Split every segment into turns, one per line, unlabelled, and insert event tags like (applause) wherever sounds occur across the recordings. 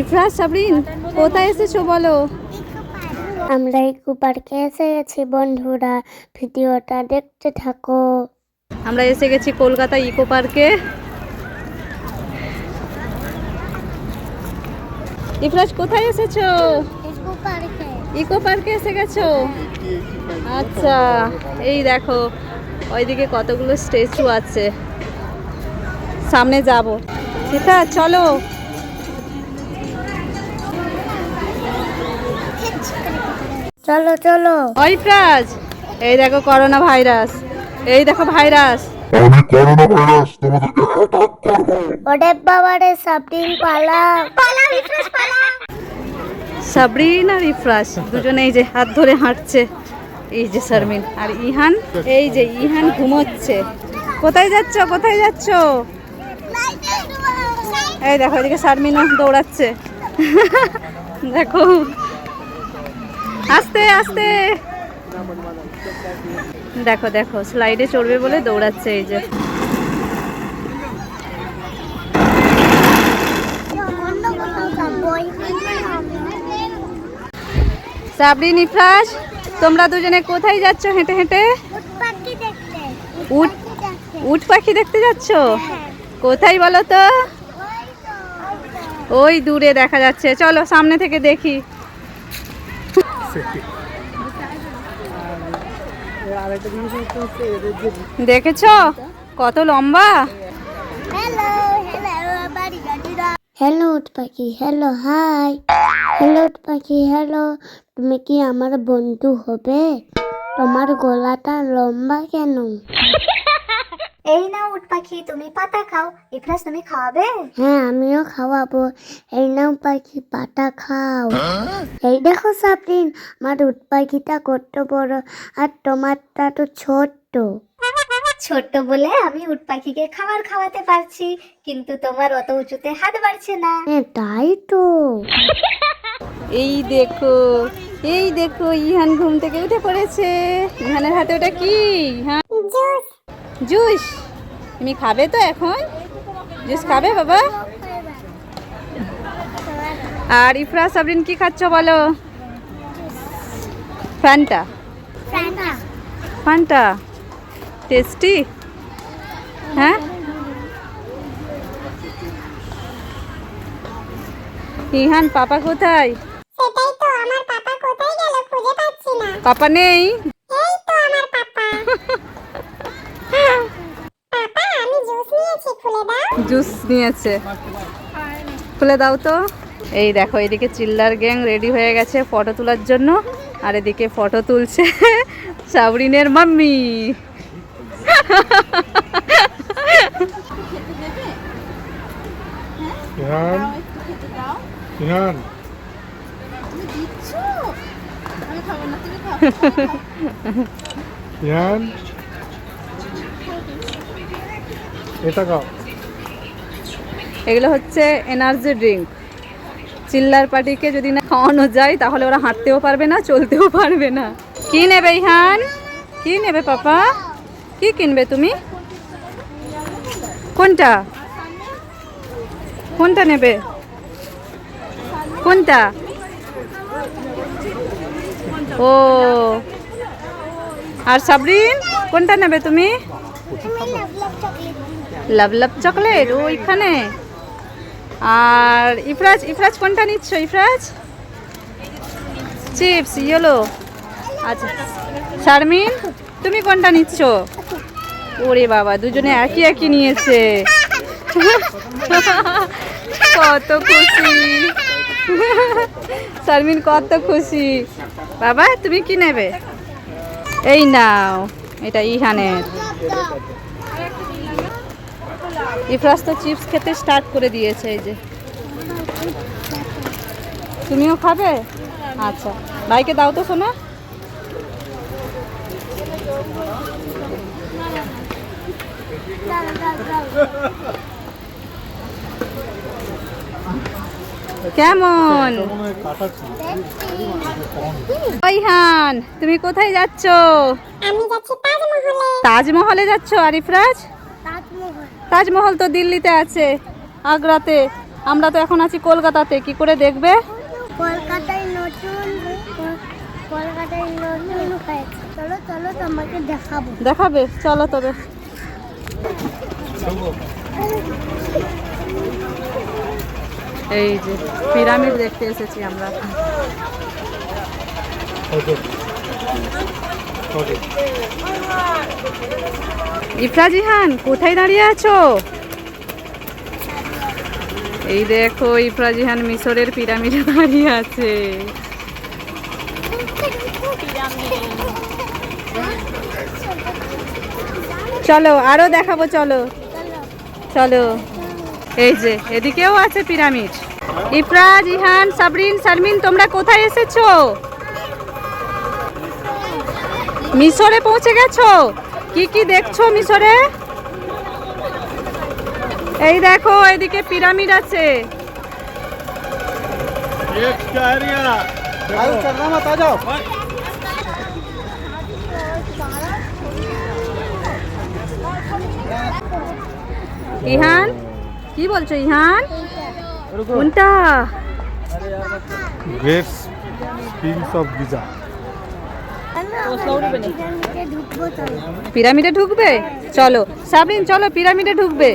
ইফরাজ সাবরিন কোথায় এসেছ বলো?
আমরা ইকো পার্কে এসে গেছি বন্ধুরা ভিডিওটা দেখতে থাকো।
আমরা এসে গেছি কলকাতা ইকো পার্কে। ইফরাজ কোথায় এসেছ?
ইকো পার্কে।
ইকো পার্কে এসে গেছো? আচ্ছা এই দেখো ওইদিকে কতগুলো স্ট্যাচু আছে। সামনে যাব। সেটা চলো।
চলো চলো।
ওই এই দেখো করোনা ভাইরাস এই দেখো ভাইরাস।
আমি করোনা ভাইরাস তোমাদেরকে অ্যাটাক করব।
ওরে বাবারে সাবদিন পালা পালা রিফ্রেশ পালা
সাবরিন আর ইফরাজ দুজনে এই যে হাত ধরে হাঁটছে। এই যে শারমিন আর ইহান এই যে ইহান ঘুমোচ্ছে। কোথায় যাচ্ছ কোথায় যাচ্ছ? এই দেখো এদিকে শারমিনও দৌড়াচ্ছে। দেখো। আস্তে আস্তে। দেখো দেখো স্লাইডে চড়বে বলে দৌড়াচ্ছে এই যে। সাবরিন ইফরাজ তোমরা দুজনে কোথায় যাচ্ছ? হেঁটে হেঁটে? উট উট পাখি দেখতে যাচ্ছ? কোথায় বলো তো? ওই দূরে দেখা যাচ্ছে। চলো, সামনে থেকে দেখি। দেখেছ? কত লম্বা?
হ্যালো উট পাখি হ্যালো হাই হ্যালো উট পাখি হ্যালো তুমি কি আমার বন্ধু হবে? তোমার গলাটা লম্বা কেন?
এই নাও উট পাখি তুমি পাতা খাও। ইফরাজ তুমি খাওয়াবে?
হ্যাঁ আমিও খাওয়াবো। এই নাও পাখি পাতা খাও। এই দেখো সাবরিন আমার উট পাখিটা কত বড় আর তোমারটা তো ছোট্ট।
ছোট্ট বলে আমি উট পাখিকে খাবার খাওয়াতে পারছি কিন্তু তোমার অত উঁচুতে হাত বাড়ছে না।
হ্যাঁ তাই তো।
এই দেখো এই দেখো ইহান ঘুম থেকে উঠে পড়েছে। ইহানের হাতে ওটা কি? হ্যাঁ। জুস। তুমি খাবে তো এখন? জুস খাবে বাবা? আর ইফরা সাবরিন কি খাচ্ছ বলো? ফ্যানটা ফান্টা টেস্টি হ্যাঁ? ইহান পাপা কোথায়?
সেটাই তো আমার পাপা কোথায় গেল? খুঁজে পাচ্ছি না।
পাপা নেই
এই তো আমার পাপা পাপা আমি জুস নিয়েছি খুলে দাও
জুস নিয়েছে। খুলে দাও তো। এই দেখো এদিকে চিল্লার গ্যাং রেডি হয়ে গেছে ফটো তোলার জন্য। আর এদিকে ফটো তুলছে (laughs) সাবরিনের মাম্মি।
এটা খাও।
এগুলো হচ্ছে এনার্জি ড্রিঙ্ক। চিল্লার পার্টিকে যদি না খাওয়ানো যায় তাহলে ওরা হাঁটতেও পারবে না চলতেও পারবে না। কি নেবে ইহান? কি নেবে পাপা? কি কিনবে তুমি? কোনটা? কোনটা নেবে? কোনটা? ও। আর সাবরিন কোনটা নেবে তুমি? Love love chocolate. ওইখানে। আর ইফরাজ ইফরাজ কোনটা নিচ্ছ? ইফরাজ? চিপস ইয়েলো আচ্ছা। শারমিন, তুমি কোনটা নিচ্ছ? ওরে বাবা, দুজনে একই একই নিয়েছে। কত খুশি। শারমিন কত খুশি। বাবা, তুমি কি নেবে? এই নাও, এটা ইহানের। ইফরাজ তো চিপস খেতে স্টার্ট করে দিয়েছে এই যে। তুমিও খাবে? আচ্ছা। ভাইকে দাও তো শোনা কেমন? তুমি কোথায় যাচ্ছ?
আমি যাচ্ছি তাজমহলে।
তাজমহলে যাচ্ছ আরিফরাজ
তাজমহল
তো দিল্লিতে আছে আগ্রাতে। আমরা তো এখন আছি কলকাতাতে কি করে দেখবে?
কলকাতায় নতুন কলকাতায় নতুন চলো চলো তোমাকে দেখাবো।
দেখাবে? চলো তবে। এই যে পিরামিড দেখতে এসেছি আমরা।
ওকে
ইফরাজিহান, কোথায় দাঁড়িয়ে আছো? এই দেখো, ইফরাজিহান মিশরের পিরামিডে দাঁড়িয়ে আছে। চলো, আরও দেখাবো, চলো। চলো। এই যে, এদিকেও আছে পিরামিড। ইফরাজ ইহান সাবরিন শারমিন তোমরা কোথায় এসেছ? মিশরে পৌঁছে গেছো? কি কি দেখছ মিশরে? এই দেখো এদিকে পিরামিড আছে। ইহান? কি বলছো ইহান? কোনটা?
গ্রেট স্প্রিংস অফ গিজা
পিরামিডে ঢুকবে? চলো। সাবিন, চলো, পিরামিডে ঢুকবে।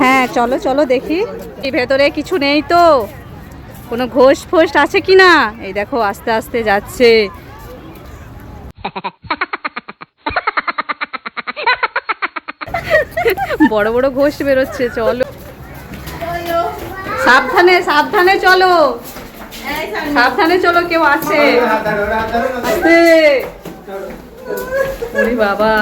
হ্যাঁ চলো চলো দেখি। ভেতরে কিছু নেই তো। কোনো ঘোষ ফোষ আছে কি না? এই দেখো, আস্তে আস্তে যাচ্ছে। বড় বড় ঘোষ বেরোচ্ছে, চলো। সাবধানে সাবধানে চলো। সাবধানে চলো কেউ আছে। ওরে বাবা।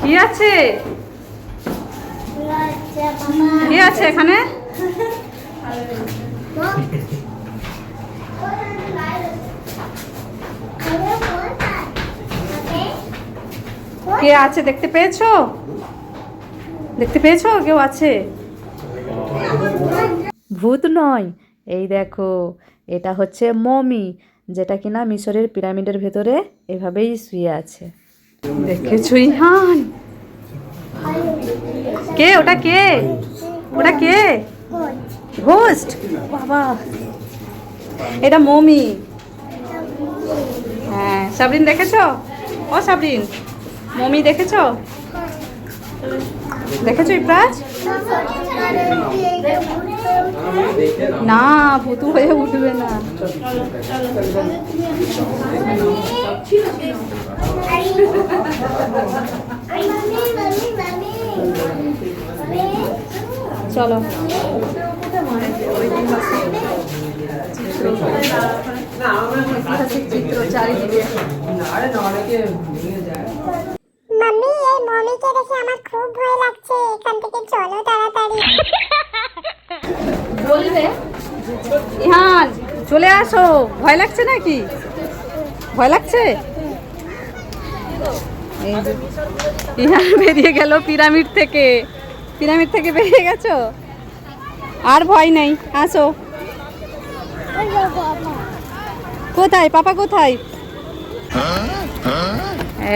কি আছে? কি আছে এখানে? (laughs) কে আছে দেখতে পেয়েছ? দেখতে পেয়েছ? কেউ আছে? ভূত নয়। এই দেখো, এটা হচ্ছে মমি, যেটা কিনা মিশরের পিরামিডের ভেতরে এভাবেই শুয়ে আছে। দেখেছ, ইহান? কে? ওটা কে? ওটা কে? ঘোস্ট? বাবা। এটা মমি। হ্যাঁ সাবরিন দেখেছ? ও সাবরিন। মমি দেখেছ? দেখেছ ইপ্রাজ না ভুতু হয়ে উঠবে না। চলো। চিত্র চারিদিকে।
মমিকে দেখে আমার খুব ভয় লাগছে। এখান থেকে চলো তাড়াতাড়ি।
বলবে? ইহান চলে আসো। ভয় লাগছে নাকি? ভয় লাগছে? ইহান বেরিয়ে গেল পিরামিড থেকে। পিরামিড থেকে বেরিয়ে গেছো? আর ভয় নেই। আসো। কোথায়? পাপা কোথায়?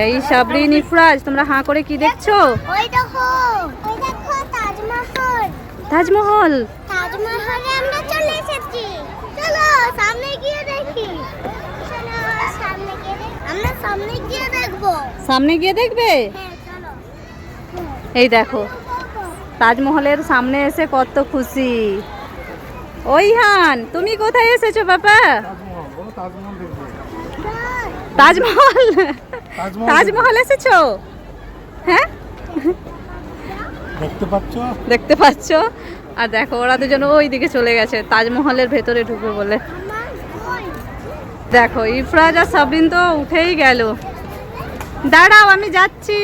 এই সাবরি নিফরাজ তোমরা হাঁ করে কি দেখছ?
ওই দেখো ওই দেখো তাজমহল।
তাজমহল?
তাজমহলে আমরা চলে এসেছি। চলো সামনে গিয়ে দেখি। চলো সামনে গিয়ে দেখি আমরা সামনে গিয়ে দেখব।
সামনে গিয়ে দেখবে?
হ্যাঁ
এই দেখো তাজমহলের সামনে এসে কত খুশি। ওই হান তুমি কোথায় এসেছ বাবা তাজমহল?
তাজমহল
এসেছ? হ্যাঁ?
দেখতে পাচ্ছ?
দেখতে পাচ্ছ? আর দেখো ওরা দুজন ওই দিকে চলে গেছে তাজমহলের ভেতরে ঢুকবে বলে। দেখো ইফরাজ আর সাবরিন তো উঠেই গেল। দাঁড়াও আমি যাচ্ছি।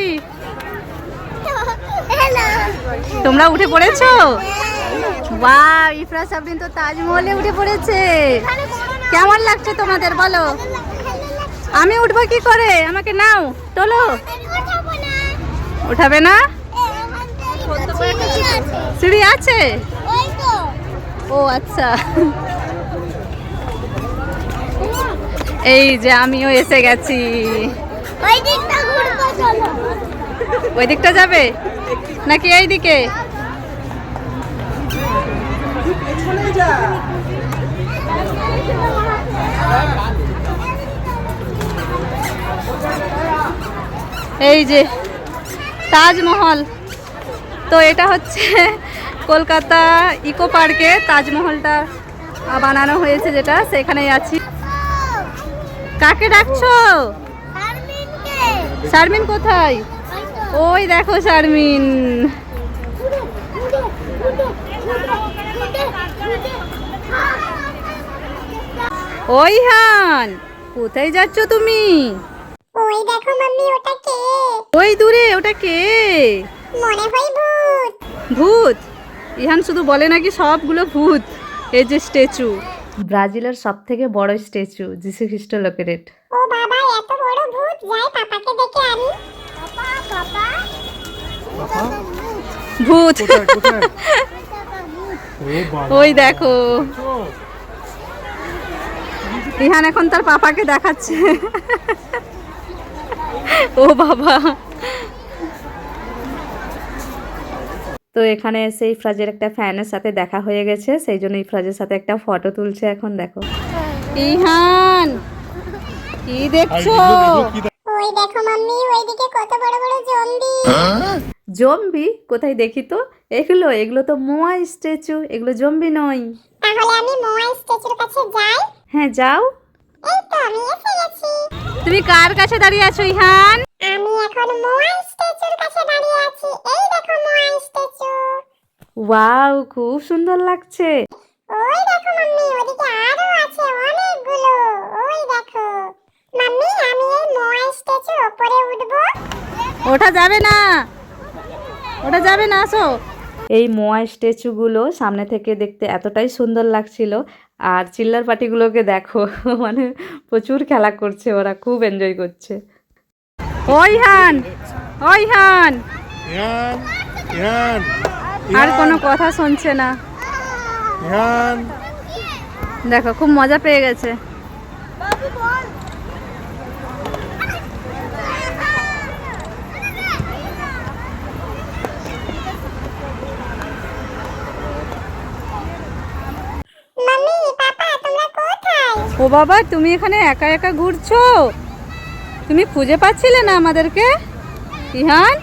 তোমরা উঠে পড়েছো? বা ইফরাজ সাবরিন তো তাজমহলে উঠে পড়েছে। কেমন লাগছে তোমাদের বলো? আমি উঠবো কি করে? আমাকে নাও, তোলো। উঠাবে না? সিঁড়ি আছে? ও আচ্ছা। এই যে আমিও এসে গেছি।
ওই দিকটা
যাবে? নাকি এই দিকে এই যে, তাজমহল। তো এটা হচ্ছে কলকাতা ইকো পার্কে তাজমহলটা বানানো হয়েছে যেটা, সেখানেই আছি। কাকে ডাকছো? শারমিন কোথায়? ওই দেখো শারমিন। ওই হান কোথায় যাচ্ছ তুমি?
ওই দেখো মাম্মি ওটা কে?
ওই দূরে ওটা কে?
মনে হয় ভূত।
ভূত? ইহান শুধু বলে নাকি সবগুলো ভূত? এই যে স্ট্যাচু। ব্রাজিলের সব থেকে বড় স্ট্যাচু যিশু খ্রিস্ট লোকেরেট
ও বাবা এত বড় ভূত? যাই পাপাকে ডেকে আনি। পাপা পাপা।
ভূত। (laughs) ওই দেখো। ইহান এখন তার পাপাকে দেখাচ্ছে। ও বাবা। তো এখানে এসে ইফরাজের একটা ফ্যানের সাথে দেখা হয়ে গেছে সেই জন্য ইফরাজের সাথে একটা ফটো তুলছে এখন দেখো। ইহান কি দেখছ?
ওই দেখো মাম্মি ওইদিকে কত বড় বড় জম্বি।
জম্বি? কোথায় দেখি তো? এগুলো এগুলো তো মোয়া স্ট্যাচু এগুলো জম্বি নয়।
তাহলে আমি মোয়াই স্ট্যাচুর কাছে যাই।
হ্যাঁ যাও। তুমি কার কাছে দাঁড়িয়ে আছো ইহান?
আমি এখন স্ট্যাচুর কাছে দাঁড়িয়ে আছি। এই দেখো স্ট্যাচু।
ওয়াও খুব সুন্দর লাগছে।
ওই দেখো মাম্মি ওদিকে আরও আছে অনেকগুলো। ওই দেখো। মাম্মি আমি এই মোয়াই স্ট্যাচু উপরে উঠবো।
ওটা যাবে না। ওটা যাবে না আসো। এই মোয়া স্ট্যাচুগুলো সামনে থেকে দেখতে এতটাই সুন্দর লাগছিল। আর চিল্লার পাটিগুলোকে দেখো মানে প্রচুর খেলা করছে ওরা খুব এনজয় করছে। ওই হান ওই হান। আর কোনো কথা শুনছে না। দেখো খুব মজা পেয়ে গেছে
মাম্মি পাপা তোমরা কোথায়
ও বাবা তুমি এখানে একা একা ঘুরছো? তুমি খুঁজে পাচ্ছিলে না আমাদেরকে? ইহান?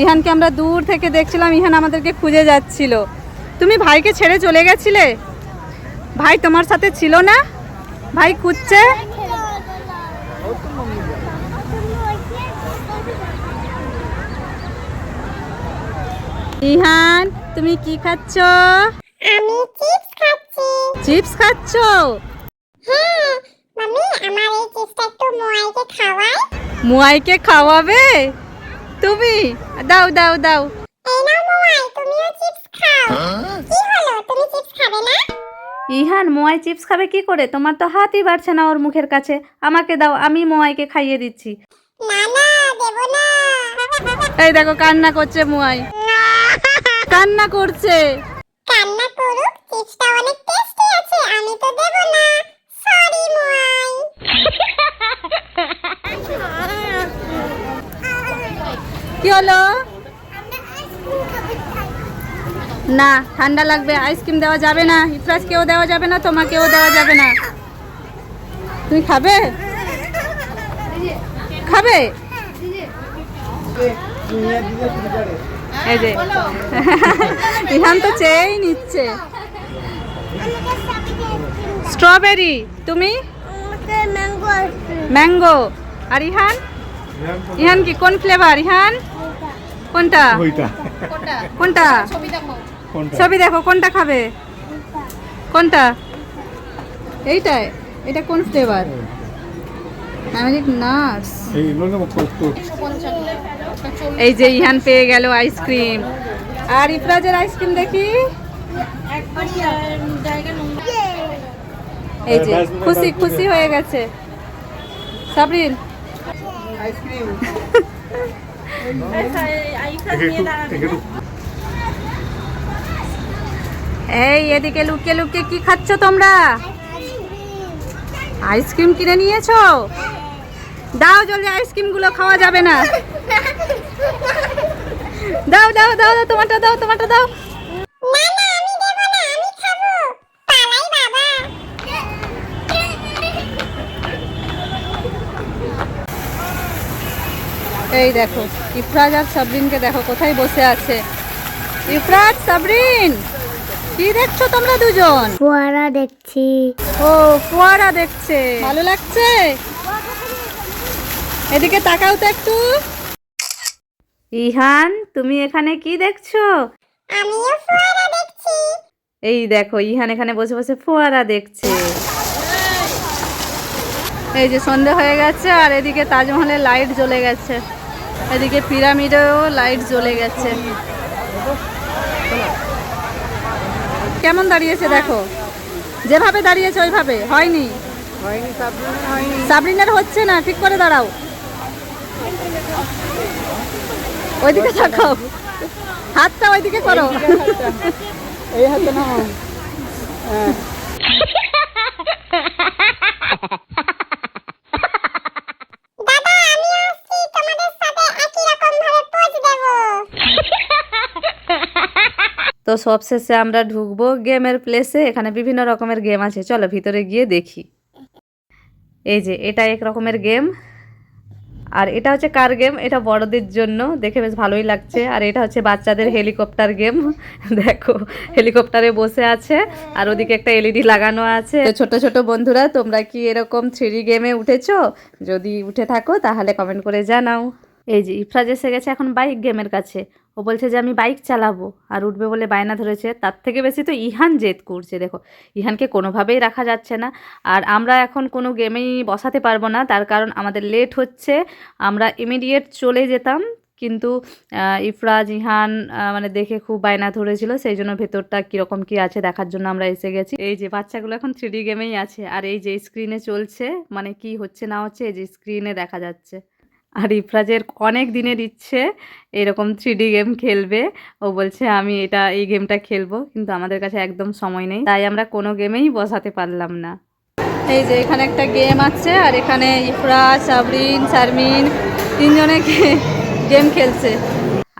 ইহানকে আমরা দূর থেকে দেখছিলাম ইহান আমাদেরকে খুঁজে যাচ্ছিল। তুমি ভাইকে ছেড়ে চলে গেছিলে? ভাই তোমার সাথে ছিল না? ভাই খুঁজছে? ইহান তুমি কি খাচ্ছ?
আমি চিপস খাচ্ছি।
চিপস খাচ্ছ?
হ্যাঁ মাম্মি আমার এই চিপসটা একটু মোয়াইকে খাওয়াই।
মুয়াইকে খাওয়াবে? তুমি? দাও দাও দাও।
এই নাও মোয়াই তুমিও চিপস খাও। কি হলো? তুমি চিপস খাবে না?
ইহান মোয়াই চিপস খাবে কি করে? তোমার তো হাতই বাড়ছে না ওর মুখের কাছে। আমাকে দাও আমি মোয়াইকে খাইয়ে দিচ্ছি।
না না দেব না।
এই দেখো কান্না করছে মোয়াই। (laughs) কান্না করছে।
কান্না করুক চিপসটা অনেক টেস্টি আছে আমি তো দেব না সরি মোয়াই
কি হলো না ঠান্ডা লাগবে আইসক্রিম দেওয়া যাবে না ইফরাজকেও দেওয়া যাবে না তোমাকেও দেওয়া যাবে না। তুমি খাবে? খাবে? এই যে। (laughs) ইহান তো চেয়েই নিচ্ছে। স্ট্রবেরি তুমি?
Mango
mango. আর ইহান?
ইহান
কি কোন ফ্লেভার ইহান? কোনটা? কোনটা? ছবি দেখো কোনটা খাবে? কোনটা? এইটাই। এটা কোন ফ্লেভার আমেরিক নাটস
এই লোনে কত
এই যে ইহান পেয়ে গেল আইসক্রিম আর ইফরাজের আইসক্রিম দেখি? এই যে খুশি খুশি হয়ে গেছে। সাবরিন।
একটু একটু
এই এদিকে লুকিয়ে লুকিয়ে কি খাচ্ছ তোমরা? আইসক্রিম কিনে নিয়েছো? দাও জলদি আইসক্রিমগুলো খাওয়া যাবে না। দাও দাও দাও দাও তোমারটা দাও তোমারটা দাও। এই দেখো ইফরাজ আর সাবরিনকে দেখো কোথায় বসে আছে? ইফরাজ সাবরিন! কি দেখছ তোমরা দুজন?
ফোয়ারা দেখছি।
ও ফোয়ারা দেখছে। ভালো লাগছে? এদিকে তাকাও তো একটু। ইহান তুমি এখানে কি দেখছ?
আমিও ফোয়ারা দেখছি।
এই দেখো ইহান এখানে বসে বসে ফোয়ারা দেখছে। এই যে সন্ধে হয়ে গেছে আর এদিকে তাজমহলের লাইট জ্বলে গেছে। এদিকে পিরামিডেও লাইট জ্বলে গেছে। কেমন দাঁড়িয়েছে দেখো? যেভাবে দাঁড়িয়েছে ওইভাবে। হয়নি? সাবরিনের হচ্ছে না ঠিক করে দাঁড়াও। ওইদিকে তাকাও। হাতটা ওইদিকে করো। তো সবশেষে আমরা ঢুকবো গেমের প্লেসে এখানে বিভিন্ন রকমের গেম আছে। চলো ভিতরে গিয়ে দেখি। এই যে, এটা এক রকমের গেম আর এটা হচ্ছে কার গেম এটা বড়দের জন্য। দেখে বেশ ভালোই লাগছে। আর এটা হচ্ছে বাচ্চাদের হেলিকপ্টার গেম (laughs) দেখো হেলিকপ্টারে বসে আছে। আর ওদিকে একটা এলইডি লাগানো আছে। ছোট ছোট বন্ধুরা, তোমরা কি এরকম থ্রি গেমে উঠেছো? যদি উঠে থাকো, তাহলে কমেন্ট করে জানাও। এই যে, ইফরাজ এসে গেছে এখন বাইক গেমের কাছে। ও বলছে যে, আমি বাইক চালাবো। আর উঠবে বলে বায়না ধরেছে। তার থেকে বেশি তো ইহান জেদ করছে, দেখো। ইহানকে কোনোভাবেই রাখা যাচ্ছে না। আর আমরা এখন কোনো গেমেই বসাতে পারব না। তার কারণ আমাদের লেট হচ্ছে। আমরা ইমিডিয়েট চলে যেতাম। কিন্তু ইফরাজ, ইহান মানে দেখে খুব বায়না ধরেছিল। সেই জন্য ভেতরটা কীরকম কী আছে দেখার জন্য আমরা এসে গেছি। এই যে, বাচ্চাগুলো এখন থ্রি গেমেই আছে। আর এই যে স্ক্রিনে চলছে মানে কি হচ্ছে না হচ্ছে, এই যে স্ক্রিনে দেখা যাচ্ছে। আর ইফরাজের অনেক দিনের ইচ্ছে এরকম থ্রি গেম খেলবে। ও বলছে, আমি এটা, এই গেমটা খেলব। কিন্তু আমাদের কাছে একদম সময় নেই। তাই আমরা কোনো গেমেই বসাতে পারলাম না। এই যে এখানে একটা গেম আছে আর এখানে ইফরাজ, সাবরিন, শারমিন তিনজনে গেম খেলছে।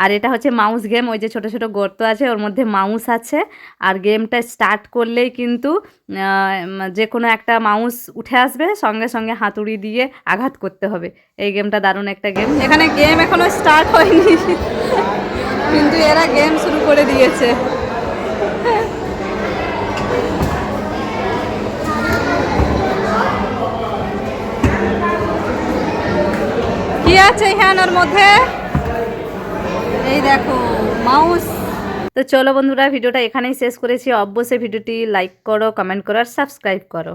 আর এটা হচ্ছে মাউস গেম ওই যে ছোট ছোট গর্ত আছে, ওর মধ্যে মাউস আছে। আর গেমটা স্টার্ট করলেই কিন্তু যে কোনো একটা মাউস উঠে আসবে, সঙ্গে সঙ্গে হাতুড়ি দিয়ে আঘাত করতে হবে। এই গেমটা দারুণ একটা গেম এখানে গেম এখনও স্টার্ট হয়নি, কিন্তু এরা গেম শুরু করে দিয়েছে। কি আছে এখানে ওর মধ্যে? এই দেখো মাউস তো চলো বন্ধুরা, ভিডিওটা এখানেই শেষ করেছি। অবশ্যই ভিডিওটি লাইক করো কমেন্ট করো আর সাবস্ক্রাইব করো।